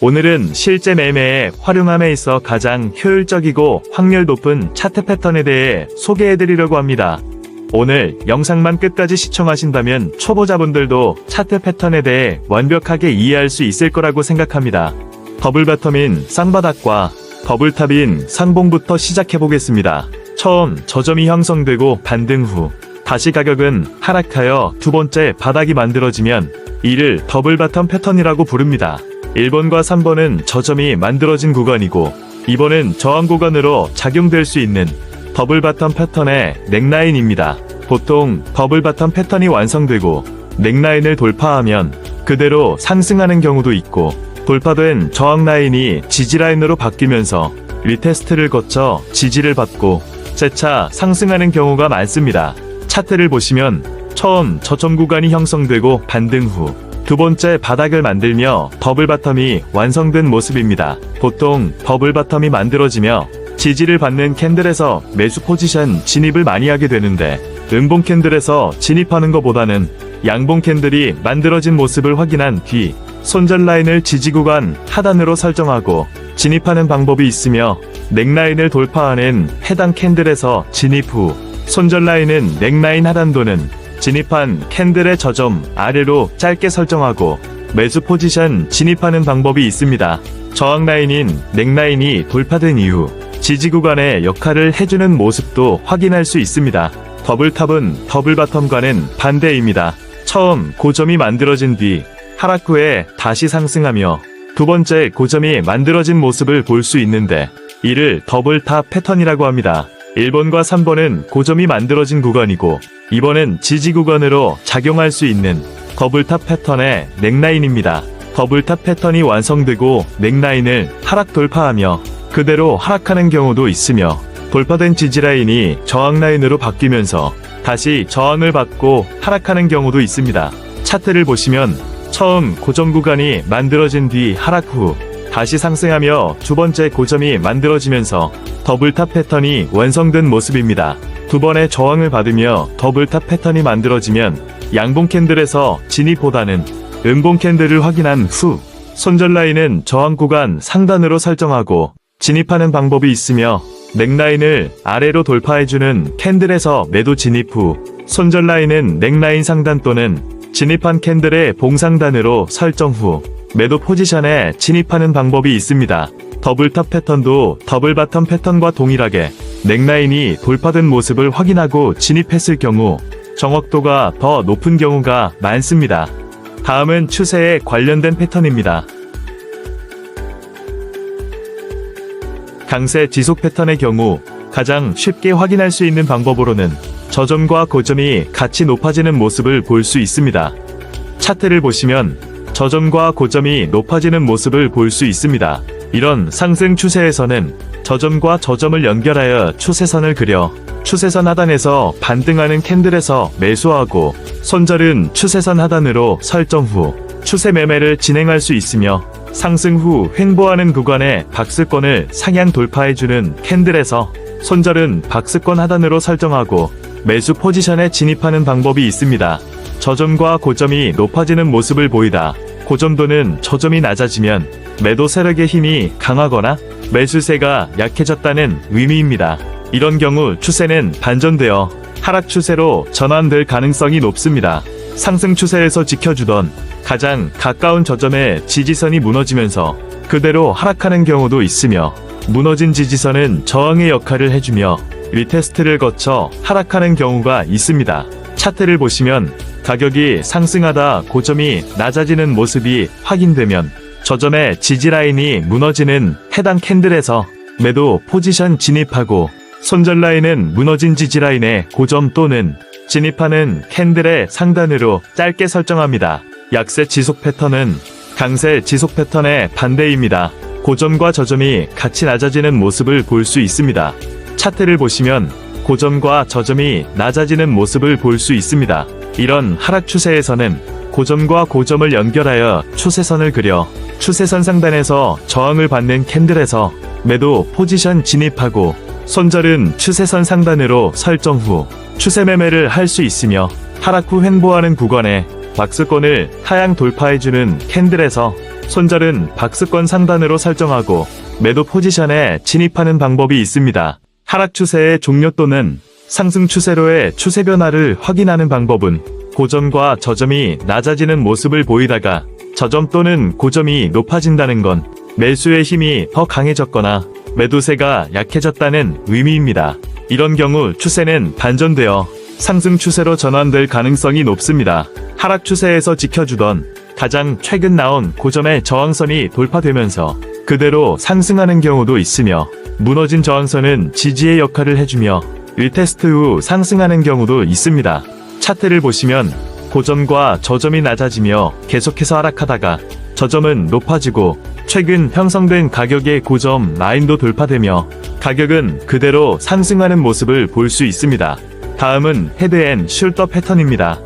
오늘은 실제 매매에 활용함에 있어 가장 효율적이고 확률 높은 차트 패턴에 대해 소개해드리려고 합니다. 오늘 영상만 끝까지 시청하신다면 초보자분들도 차트 패턴에 대해 완벽하게 이해할 수 있을 거라고 생각합니다. 더블 바텀인 쌍바닥과 더블탑인 상봉부터 시작해 보겠습니다. 처음 저점이 형성되고 반등 후 다시 가격은 하락하여 두 번째 바닥이 만들어지면 이를 더블 바텀 패턴이라고 부릅니다. 1번과 3번은 저점이 만들어진 구간이고 2번은 저항 구간으로 작용될 수 있는 더블 바텀 패턴의 넥라인입니다. 보통 더블 바텀 패턴이 완성되고 넥라인을 돌파하면 그대로 상승하는 경우도 있고 돌파된 저항 라인이 지지 라인으로 바뀌면서 리테스트를 거쳐 지지를 받고 재차 상승하는 경우가 많습니다. 차트를 보시면 처음 저점 구간이 형성되고 반등 후 두 번째 바닥을 만들며 더블 바텀이 완성된 모습입니다. 보통 더블 바텀이 만들어지며 지지를 받는 캔들에서 매수 포지션 진입을 많이 하게 되는데 음봉 캔들에서 진입하는 것보다는 양봉 캔들이 만들어진 모습을 확인한 뒤 손절 라인을 지지 구간 하단으로 설정하고 진입하는 방법이 있으며 넥라인을 돌파하는 해당 캔들에서 진입 후 손절 라인은 넥라인 하단도는 진입한 캔들의 저점 아래로 짧게 설정하고 매수 포지션 진입하는 방법이 있습니다. 저항 라인인 넥라인이 돌파된 이후 지지 구간의 역할을 해주는 모습도 확인할 수 있습니다. 더블탑은 더블 바텀과는 반대입니다. 처음 고점이 만들어진 뒤 하락 후에 다시 상승하며 두 번째 고점이 만들어진 모습을 볼 수 있는데 이를 더블탑 패턴이라고 합니다. 1번과 3번은 고점이 만들어진 구간이고 2번은 지지 구간으로 작용할 수 있는 더블탑 패턴의 넥라인입니다. 더블탑 패턴이 완성되고 넥라인을 하락 돌파하며 그대로 하락하는 경우도 있으며 돌파된 지지라인이 저항라인으로 바뀌면서 다시 저항을 받고 하락하는 경우도 있습니다. 차트를 보시면 처음 고점 구간이 만들어진 뒤 하락 후 다시 상승하며 두 번째 고점이 만들어지면서 더블탑 패턴이 완성된 모습입니다. 두 번의 저항을 받으며 더블탑 패턴이 만들어지면 양봉 캔들에서 진입보다는 음봉 캔들을 확인한 후 손절 라인은 저항 구간 상단으로 설정하고 진입하는 방법이 있으며 넥라인을 아래로 돌파해주는 캔들에서 매도 진입 후 손절 라인은 넥라인 상단 또는 진입한 캔들의 봉상단으로 설정 후 매도 포지션에 진입하는 방법이 있습니다. 더블탑 패턴도 더블 바텀 패턴과 동일하게 넥라인이 돌파된 모습을 확인하고 진입했을 경우 정확도가 더 높은 경우가 많습니다. 다음은 추세에 관련된 패턴입니다. 강세 지속 패턴의 경우 가장 쉽게 확인할 수 있는 방법으로는 저점과 고점이 같이 높아지는 모습을 볼 수 있습니다. 차트를 보시면 저점과 고점이 높아지는 모습을 볼 수 있습니다. 이런 상승 추세에서는 저점과 저점을 연결하여 추세선을 그려 추세선 하단에서 반등하는 캔들에서 매수하고 손절은 추세선 하단으로 설정 후 추세 매매를 진행할 수 있으며 상승 후 횡보하는 구간에 박스권을 상향 돌파해주는 캔들에서 손절은 박스권 하단으로 설정하고 매수 포지션에 진입하는 방법이 있습니다. 저점과 고점이 높아지는 모습을 보이다. 고점도는 저점이 낮아지면 매도 세력의 힘이 강하거나 매수세가 약해졌다는 의미입니다. 이런 경우 추세는 반전되어 하락 추세로 전환될 가능성이 높습니다. 상승 추세에서 지켜주던 가장 가까운 저점의 지지선이 무너지면서 그대로 하락하는 경우도 있으며 무너진 지지선은 저항의 역할을 해주며 리테스트를 거쳐 하락하는 경우가 있습니다. 차트를 보시면 가격이 상승하다 고점이 낮아지는 모습이 확인되면 저점의 지지라인이 무너지는 해당 캔들에서 매도 포지션 진입하고 손절 라인은 무너진 지지라인의 고점 또는 진입하는 캔들의 상단으로 짧게 설정합니다. 약세 지속 패턴은 강세 지속 패턴의 반대입니다. 고점과 저점이 같이 낮아지는 모습을 볼 수 있습니다. 차트를 보시면 고점과 저점이 낮아지는 모습을 볼 수 있습니다. 이런 하락 추세에서는 고점과 고점을 연결하여 추세선을 그려 추세선 상단에서 저항을 받는 캔들에서 매도 포지션 진입하고 손절은 추세선 상단으로 설정 후 추세 매매를 할 수 있으며 하락 후 횡보하는 구간에 박스권을 하향 돌파해주는 캔들에서 손절은 박스권 상단으로 설정하고 매도 포지션에 진입하는 방법이 있습니다. 하락 추세의 종료 또는 상승 추세로의 추세 변화를 확인하는 방법은 고점과 저점이 낮아지는 모습을 보이다가 저점 또는 고점이 높아진다는 건 매수의 힘이 더 강해졌거나 매도세가 약해졌다는 의미입니다. 이런 경우 추세는 반전되어 상승 추세로 전환될 가능성이 높습니다. 하락 추세에서 지켜주던 가장 최근 나온 고점의 저항선이 돌파되면서 그대로 상승하는 경우도 있으며 무너진 저항선은 지지의 역할을 해주며 리테스트 후 상승하는 경우도 있습니다. 차트를 보시면 고점과 저점이 낮아지며 계속해서 하락하다가 저점은 높아지고 최근 형성된 가격의 고점 라인도 돌파되며 가격은 그대로 상승하는 모습을 볼 수 있습니다. 다음은 헤드앤 숄더 패턴입니다.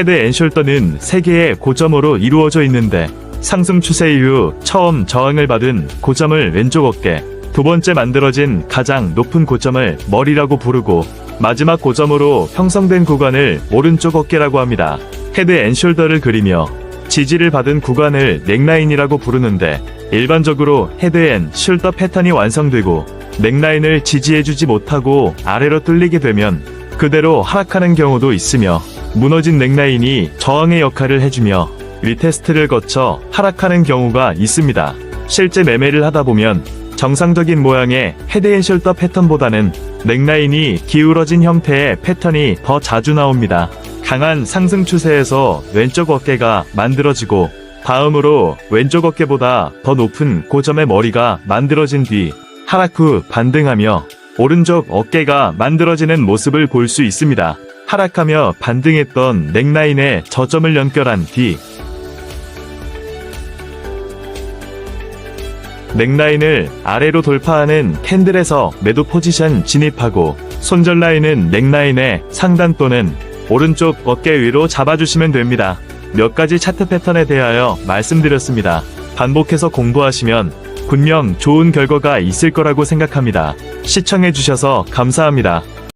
헤드 앤 숄더는 세 개의 고점으로 이루어져 있는데 상승 추세 이후 처음 저항을 받은 고점을 왼쪽 어깨, 두 번째 만들어진 가장 높은 고점을 머리라고 부르고 마지막 고점으로 형성된 구간을 오른쪽 어깨라고 합니다. 헤드 앤 숄더를 그리며 지지를 받은 구간을 넥라인이라고 부르는데 일반적으로 헤드 앤 숄더 패턴이 완성되고 넥라인을 지지해주지 못하고 아래로 뚫리게 되면 그대로 하락하는 경우도 있으며 무너진 넥라인이 저항의 역할을 해주며 리테스트를 거쳐 하락하는 경우가 있습니다. 실제 매매를 하다 보면 정상적인 모양의 헤드앤숄더 패턴보다는 넥라인이 기울어진 형태의 패턴이 더 자주 나옵니다. 강한 상승 추세에서 왼쪽 어깨가 만들어지고 다음으로 왼쪽 어깨보다 더 높은 고점의 머리가 만들어진 뒤 하락 후 반등하며 오른쪽 어깨가 만들어지는 모습을 볼 수 있습니다. 하락하며 반등했던 넥라인의 저점을 연결한 뒤 넥라인을 아래로 돌파하는 캔들에서 매도 포지션 진입하고 손절 라인은 넥라인의 상단 또는 오른쪽 어깨 위로 잡아주시면 됩니다. 몇 가지 차트 패턴에 대하여 말씀드렸습니다. 반복해서 공부하시면 분명 좋은 결과가 있을 거라고 생각합니다. 시청해주셔서 감사합니다.